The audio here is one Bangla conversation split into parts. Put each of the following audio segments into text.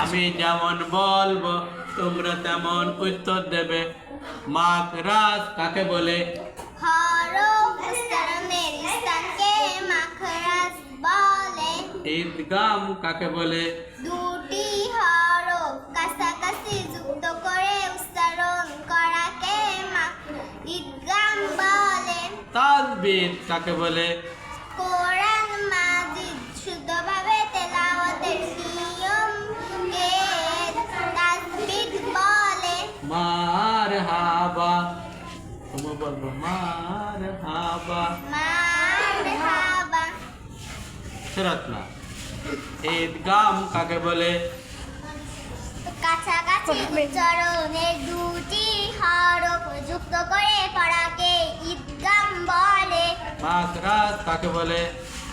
আমি যেমন বলব তোমরা তেমন উত্তর দেবে। কাকে উচ্চারণের স্থানকে মাখরাজ বলে? ঈদগাম কাকে বলে? দুটি হরফ কাছাকাছি যুক্ত করে উচ্চারণ করাকে ঈদগাম বলে। তাজবিদ কাকে বলে? কোরআন মার হাবা। তুমি বলব মার হাবা। না। ঈদগাম কাকে বলে? কাছাকাছি উচ্চারণের দুটি হরফ যুক্ত করে পড়াকে ঈদগাম বলে। মাখরাজ কাকে বলে?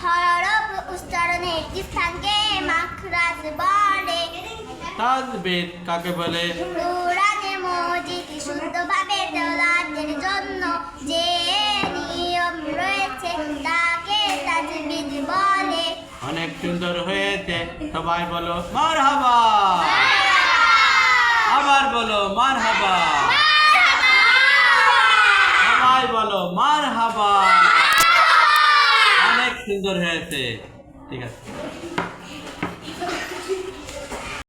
হরফ উচ্চারণের স্থানকে মাখরাজ বলে। তাজবিদ কাকে বলে? কোরআনে মজিদ শুদ্ধভাবে জন্য যে নিয়ম রয়েছে তাকে তাজবিদ বলে। অনেক সুন্দর হয়েছে। সবাই বলো মার হাবা আবার বলো মার হাবা সবাই বলো মার হাবা অনেক সুন্দর হয়েছে। ঠিক আছে।